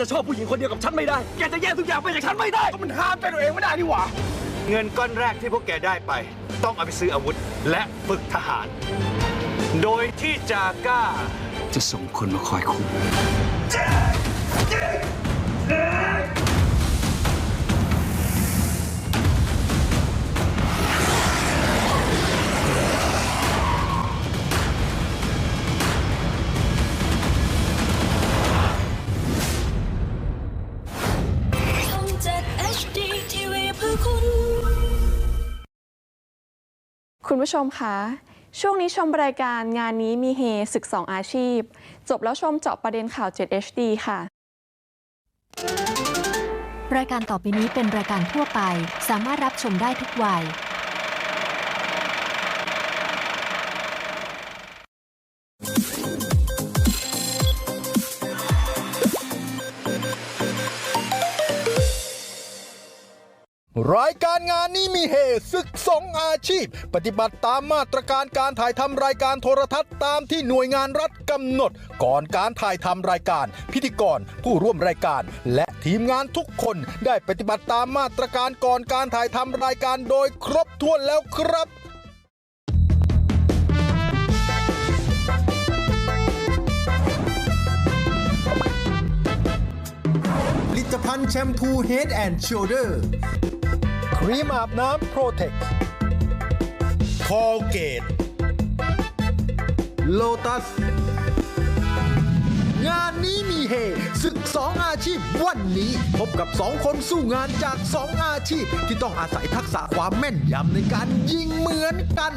จะชอบผู้หญิงคนเดียวกับฉันไม่ได้ แกจะแย่งทุกอย่างไปจากฉันไม่ได้ ก็มันห้ามใจตัวเองไม่ได้นี่หว่า เงินก้อนแรกที่พวกแกได้ไป ต้องเอาไปซื้ออาวุธและฝึกทหาร โดยที่จาก้า จะส่งคนมาคอยคุม คุณคุณผู้ชมคะ ช่วงนี้ชมรายการงานนี้มีเฮศึกสองอาชีพ จบแล้วชมเจาะประเด็นข่าว 7 HD ค่ะ รายการต่อไปนี้เป็นรายการทั่วไป สามารถรับชมได้ทุกวัย รายการงานนี้มีเหตุศึกสองอาชีพ ปฏิบัติตามมาตรการการถ่ายทำรายการโทรทัศน์ตามที่หน่วยงานรัฐกำหนด ก่อนการถ่ายทำรายการ พิธีกรผู้ร่วมรายการ และทีมงานทุกคนได้ปฏิบัติตามมาตรการก่อนการถ่ายทำรายการโดยครบถ้วนแล้วครับผลิตภัณฑ์แชมพู Head and Shoulder ครีมอาบน้ำโปรเทคคอลเกตโลตัส งานนี้มีเฮศึกสองอาชีพวันนี้พบกับสองคนสู้งานจากสองอาชีพ ที่ต้องอาศัยทักษะความแม่นยำในการยิงเหมือนกัน